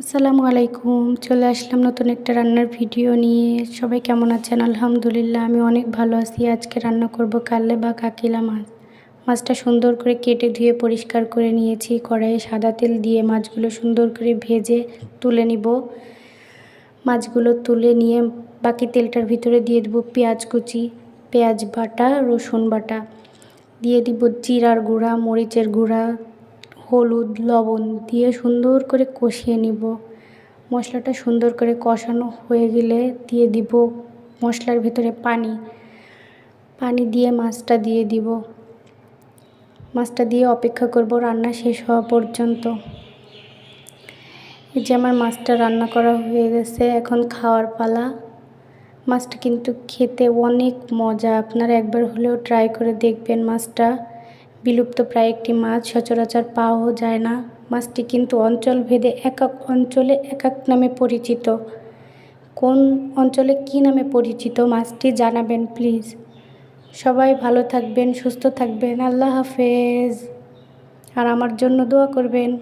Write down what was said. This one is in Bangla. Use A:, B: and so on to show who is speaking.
A: আসসালামু আলাইকুম, চলে আসলাম নতুন একটা রান্নার ভিডিও নিয়ে। সবাই কেমন আছেন? আলহামদুলিল্লাহ, আমি অনেক ভালো আছি। আজকে রান্না করব কালে বা কাকিলা মাছ। মাছটা সুন্দর করে কেটে ধুয়ে পরিষ্কার করে নিয়েছি। কড়াইয়ে সাদা তেল দিয়ে মাছগুলো সুন্দর করে ভেজে তুলে নিব। মাছগুলো তুলে নিয়ে বাকি তেলটার ভিতরে দিয়ে দেবো পেঁয়াজ কুচি, পেঁয়াজ বাটা, রসুন বাটা। দিয়ে দিব জিরার গুঁড়া, মরিচের গুঁড়া হলুদ, লবণ দিয়ে সুন্দর করে কষিয়ে নিব। মশলাটা সুন্দর করে কষানো হয়ে গেলে দিয়ে দিব মশলার ভিতরে পানি। পানি দিয়ে মাছটা দিয়ে দিব। মাছটা দিয়ে অপেক্ষা করব রান্না শেষ হওয়া পর্যন্ত। এই যে আমার মাছটা রান্না করা হয়ে গেছে, এখন খাওয়ার পালা। মাছটা কিন্তু খেতে অনেক মজা। আপনারা একবার হলেও ট্রাই করে দেখবেন মাছটা। বিলুপ্ত প্রায় একটি মাছ সচরাচর পাওয়াও যায় না। মাছটি কিন্তু অঞ্চলভেদে এক এক অঞ্চলে এক এক নামে পরিচিত। কোন অঞ্চলে কি নামে পরিচিত মাছটি জানাবেন, প্লিজ। সবাই ভালো থাকবেন, সুস্থ থাকবেন। আল্লাহ হাফেজ। আর আমার জন্য দোয়া করবেন।